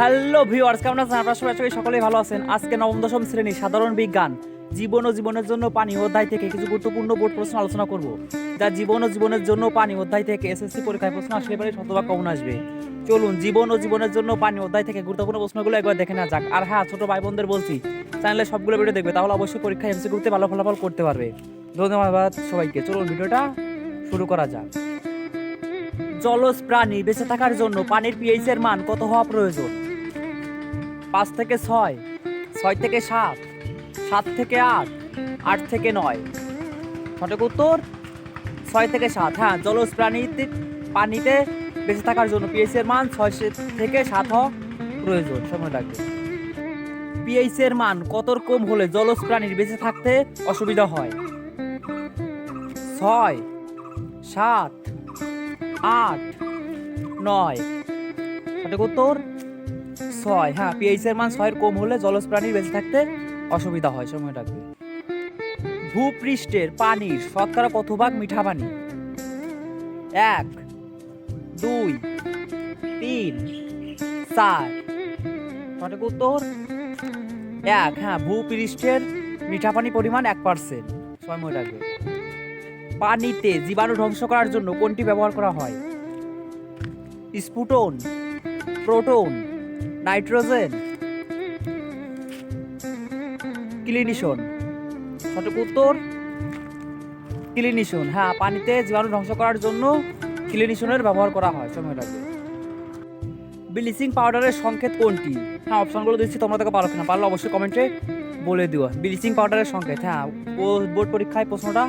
Hello viewers কেমন আছেন? আপনারা সবাই করি সকলেই ভালো আছেন। আজকে নবম, দশম শ্রেণি সাধারণ বিজ্ঞান, জীবন ও জীবনের জন্য পানি অধ্যায় থেকে কিছু গুরুত্বপূর্ণ বোর্ড প্রশ্ন আলোচনা করব, যা জীবন ও জীবনের জন্য পানি অধ্যায় থেকে এসএসসি পরীক্ষায় প্রশ্ন আসলে পারে, শতভাগ কমন আসবে। চলুন, জীবন ও জীবনের জন্য পানি অধ্যায় থেকে গুরুত্বপূর্ণ প্রশ্নগুলো একবার দেখে নেওয়া যাক। আর হ্যাঁ ছোট ভাই বোনদের বলছি, চ্যানেলে সবগুলো ভিডিও দেখবে, তাহলে অবশ্যই পরীক্ষায় এমসি করতে ভালো ফলাফল করতে পারবে। ধন্যবাদ সবাইকে। চলুন, ভিডিওটা শুরু করা যাক। জলজ প্রাণী বেঁচে থাকার জন্য পানির পিএইচের মান কত হওয়া প্রয়োজন? পাঁচ থেকে ছয় ছয় থেকে সাত সাত থেকে আট আট থেকে নয়। সঠিক উত্তর? ছয় থেকে সাত। হ্যাঁ জলজ প্রাণীতে, পানিতে বেঁচে থাকার জন্য পিএইচ এর মান ছয় থেকে সাত হওয়া প্রয়োজন। সময় লাগবে। পিএইচ এর মান কত কম হলে জলজ প্রাণীর বেঁচে থাকতে অসুবিধা হয়? ছয়, সাত, আট, নয়। সঠিক উত্তর? ছয় হ্যাঁ পিএইচ এর মান ছয়ের কম হলে জলজ প্রাণীর বেঁচে থাকতে অসুবিধা হয় সময় লাগবে ভূপৃষ্ঠের পানির শতকরা কত ভাগ মিঠা পানি? এক, দুই, তিন, চার। সঠিক উত্তর? এক হ্যাঁ ভূপৃষ্ঠের মিঠা পানি পরিমাণ এক পার্সেন্ট সময় লাগবে পানিতে জীবাণু ধ্বংস করার জন্য কোনটি ব্যবহার করা হয়? স্পুটন, প্রোটন নাইট্রোজেন। ক্লিনিশন। সঠিক উত্তর? ক্লিনিশন। হ্যাঁ পানিতে জীবাণু ধ্বংস করার জন্য ক্লিনিশনের ব্যবহার করা হয়, সময় লাগবে ব্লিচিং পাউডারের সংকেত কোনটি? হ্যাঁ অপশনগুলো দিচ্ছি, তোমরা তাকে পারো কিনা, পারলে অবশ্যই কমেন্টে বলে দিও। ব্লিচিং পাউডারের সংকেত হ্যাঁ বোর্ড পরীক্ষায় প্রশ্নটা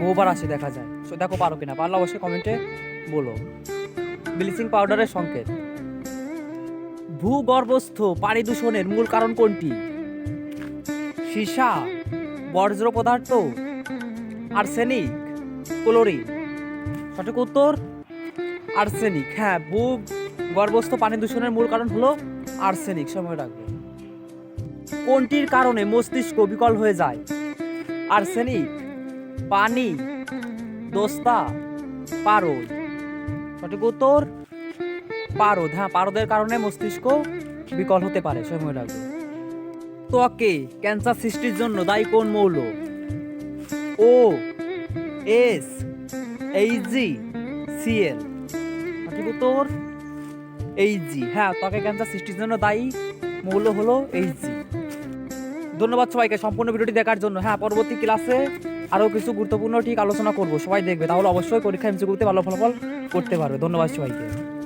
বহুবার আসে, দেখা যায়। সো দেখো পারো কিনা, পারলে অবশ্যই কমেন্টে বলো। ব্লিচিং পাউডারের সংকেত। ভূগর্ভস্থ পানি দূষণের মূল কারণ কোনটি? সীসা বর্জ্য পদার্থ, আর্সেনিক, ক্লোরিন। সঠিক উত্তর? আর্সেনিক। হ্যাঁ ভূ গর্ভস্থ পানি দূষণের মূল কারণ হলো আর্সেনিক। সময় রাখবে কোনটির কারণে মস্তিষ্ক বিকল হয়ে যায়? আর্সেনিক, পানি, দোস্তা, পারদ। সঠিক উত্তর? পারদ হ্যাঁ পারদের কারণে মস্তিষ্ক বিকল হতে পারে, সময় লাগবে। ত্বকে ক্যান্সার সৃষ্টির জন্য দায়ী কোন মৌল? O, S Hg Cl. তোর উত্তর এইচজি হ্যাঁ ত্বকে ক্যান্সার সৃষ্টির জন্য দায়ী মৌল হলো এইচজি ধন্যবাদ সবাইকে সম্পূর্ণ ভিডিওটি দেখার জন্য। হ্যাঁ পরবর্তী ক্লাসে আরও কিছু গুরুত্বপূর্ণ ঠিক আলোচনা করব। সবাই দেখবে, তাহলে অবশ্যই পরীক্ষা এমসি করতে ভালো ফলাফল করতে পারবে। ধন্যবাদ সবাইকে।